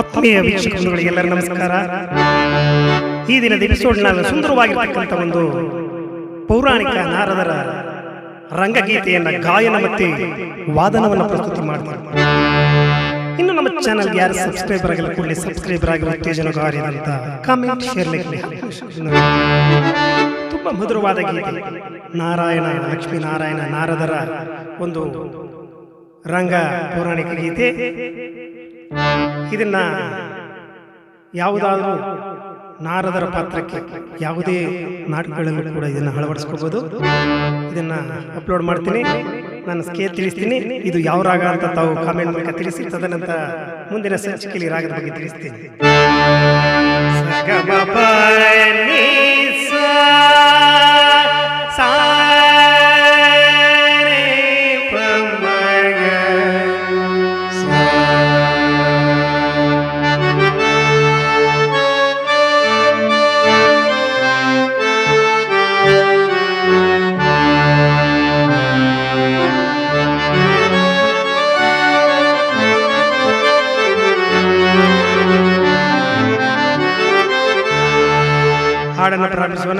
ಆತ್ಮೀಯ ವೀಕ್ಷಕರುಗಳಿಗೆಲ್ಲರ ನಮಸ್ಕಾರ. ಈ ದಿನದ ಎಪಿಸೋಡ್ ನಾವು ಸುಂದರವಾಗಿರ್ತಕ್ಕಂಥ ಒಂದು ಪೌರಾಣಿಕ ನಾರದರ ರಂಗಗೀತೆಯನ್ನ ಗಾಯನ ಮತ್ತೆ ವಾದನವನ್ನು ಪ್ರಸ್ತುತ ಮಾಡ್ತಾರೆ ಇನ್ನು ನಮ್ಮ ಚಾನಲ್ ಯಾರು ಸಬ್ಸ್ಕ್ರೈಬರ್ ಆಗಿಲ್ಲ, ಕೂಡಲೇ ಸಬ್ಸ್ಕ್ರೈಬರ್ ಆಗಿರೋ ಅಂತ ಕಾಮೆಂಟ್ ಶೇರ್ ಲೈಕ್ ತುಂಬ ಮಧುರವಾದ ಗೀತೆ. ನಾರಾಯಣ, ಲಕ್ಷ್ಮೀನಾರಾಯಣ, ನಾರದರ ಒಂದು ರಂಗ ಪೌರಾಣಿಕ ಗೀತೆ. ಇದನ್ನ ಯಾವುದಾದ್ರೂ ನಾರದರ ಪಾತ್ರಕ್ಕೆ ಯಾವುದೇ ನಾಟಕಗಳಲ್ಲೂ ಕೂಡ ಇದನ್ನ ಅಳವಡಿಸ್ಕೋಬಹುದು ಇದನ್ನ ಅಪ್ಲೋಡ್ ಮಾಡ್ತೀನಿ. ನಾನು ಸ್ಕೇ ತಿಳಿಸ್ತೀನಿ. ಇದು ಯಾವ ರಾಗ ಅಂತ ತಾವು ಕಾಮೆಂಟ್ ಮೂಲಕ ತಿಳಿಸಿ, ತದನಂತರ ಮುಂದಿನ ಸಂಚಿಕೆಯಲ್ಲಿ ರಾಗದ ಬಗ್ಗೆ ತಿಳಿಸ್ತೀನಿ. ಹಾಡನ್ನು ಪ್ರಾರಂಭಿಸೋಣ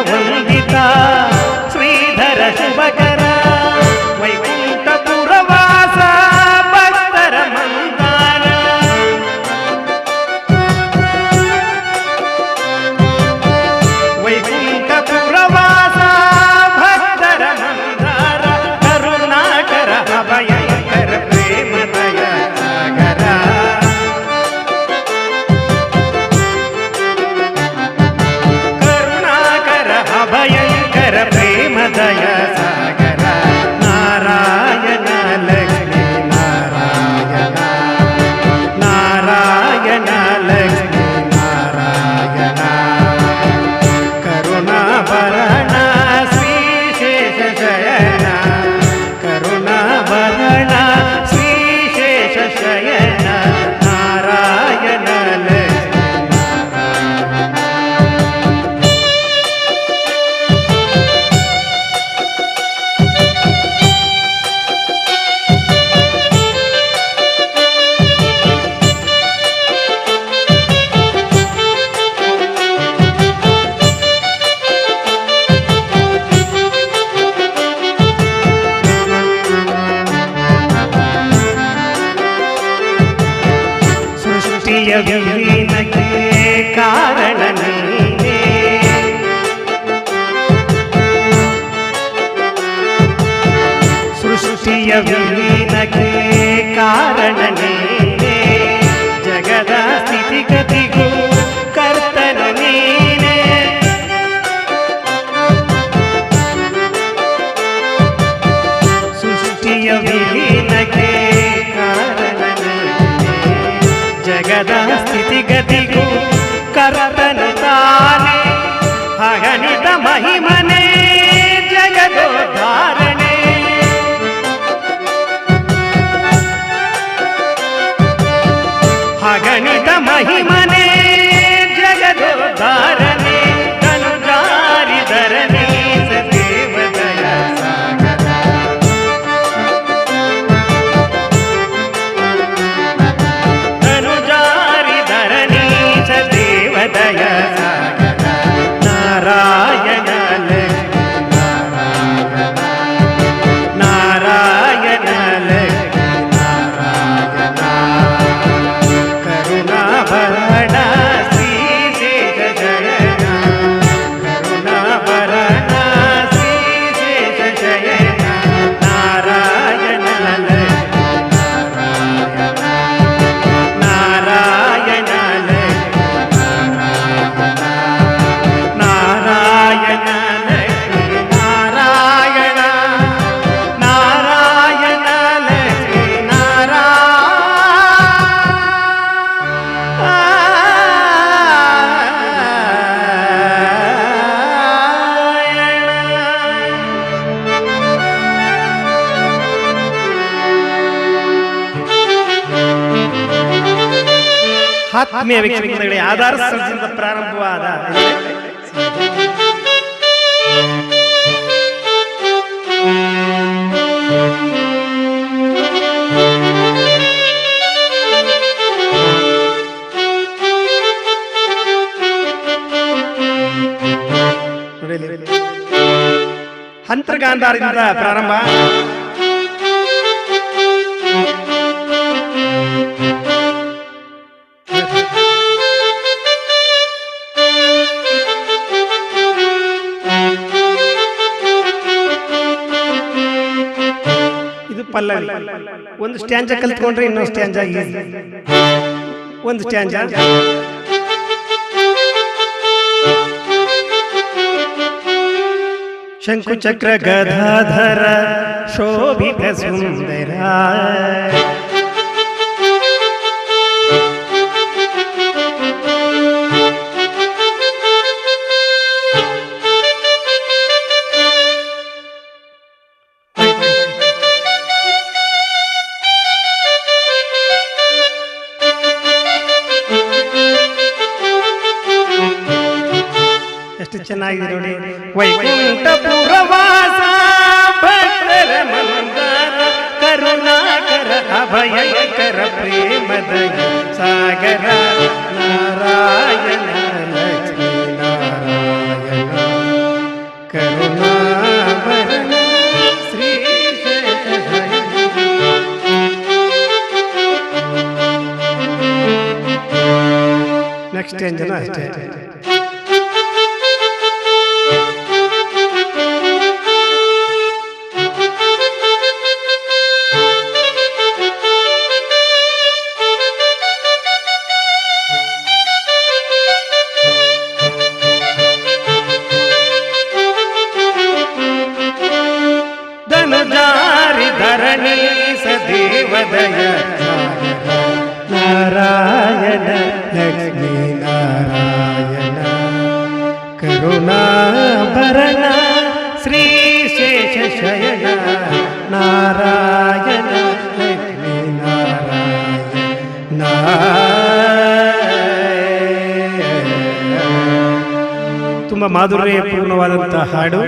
ಒಂದು ಸೃಷ್ಟಿಯ ವಿಲೀನಕ್ಕೆ ಕಾರಣ ಸೃಷ್ಟಿಯ ವಿಲೀನಕ್ಕೆ ಕಾರಣ ಆತ್ಮೀಯ ವೀಕ್ಷಕರುಗಳೇ ಆಧಾರ ಸರ್ಜನದ ಪ್ರಾರಂಭವಾದ ಅಂತರ್ಗಾಂಧಾರದಿಂದ ಪ್ರಾರಂಭ. ಪಲ್ಲವಿ ಒಂದು ಸ್ಟ್ಯಾಂಜ ಕಲ್ತ್ಕೊಂಡ್ರೆ ಇನ್ನೊಂದು ಸ್ಟ್ಯಾಂಜ ಒಂದು ಸ್ಟ್ಯಾಂಜ. ಶಂಕು ಚಕ್ರ ಗದಾಧರ ಶೋಭಿತ ಸುಂದರ. ಎಷ್ಟು ಚೆನ್ನಾಗಿದೆ ನೋಡಿ ವೈಕುಂಠಪುರವಾಸ ಭಕ್ತರ ಮಂದಾರ ಕರುಣಾಕರ ಅಭಯಕರ ಪ್ರೇಮದ ಸಾಗರ ನಾರಾಯಣ ಲಕ್ಷ್ಮೀ ನಾರಾಯಣ ಕರುಣಾಭರಣ ಶ್ರೀ ನೆಕ್ಸ್ಟ್ ಏನ್ ಜನ ಅಷ್ಟೇ ಕರುಣಾಭರಣ ಮಾಧುರ್ಯಪೂರ್ಣವಾದಂತಹ ಹಾಡು.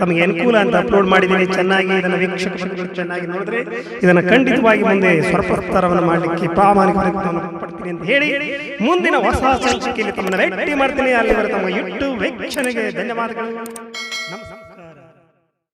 ತಮಗೆ ಅನುಕೂಲ ಅಂತ ಅಪ್ಲೋಡ್ ಮಾಡಿದ್ದೀನಿ, ಚೆನ್ನಾಗಿ ಇದನ್ನು ವೀಕ್ಷಕ ಚೆನ್ನಾಗಿ ನೋಡಿದ್ರೆ ಇದನ್ನು ಖಂಡಿತವಾಗಿ ಮುಂದೆ ಸ್ವರ್ಪಸ್ತರವನ್ನು ಮಾಡಲಿಕ್ಕೆ ಪ್ರಾಮಾಣಿಕ ಪಡ್ತೀನಿ ಅಂತ ಹೇಳಿ ಮುಂದಿನ ಹೊಸ ಸಂಚಿಕೆಯಲ್ಲಿ ತಮ್ಮನ್ನು ಭೇಟಿ ಮಾಡ್ತೀನಿ. ಅಲ್ಲಿವರೆಗೆ ತಮ್ಮ ಯೂಟ್ಯೂಬ್ ವೀಕ್ಷಣೆಗೆ ಧನ್ಯವಾದಗಳು.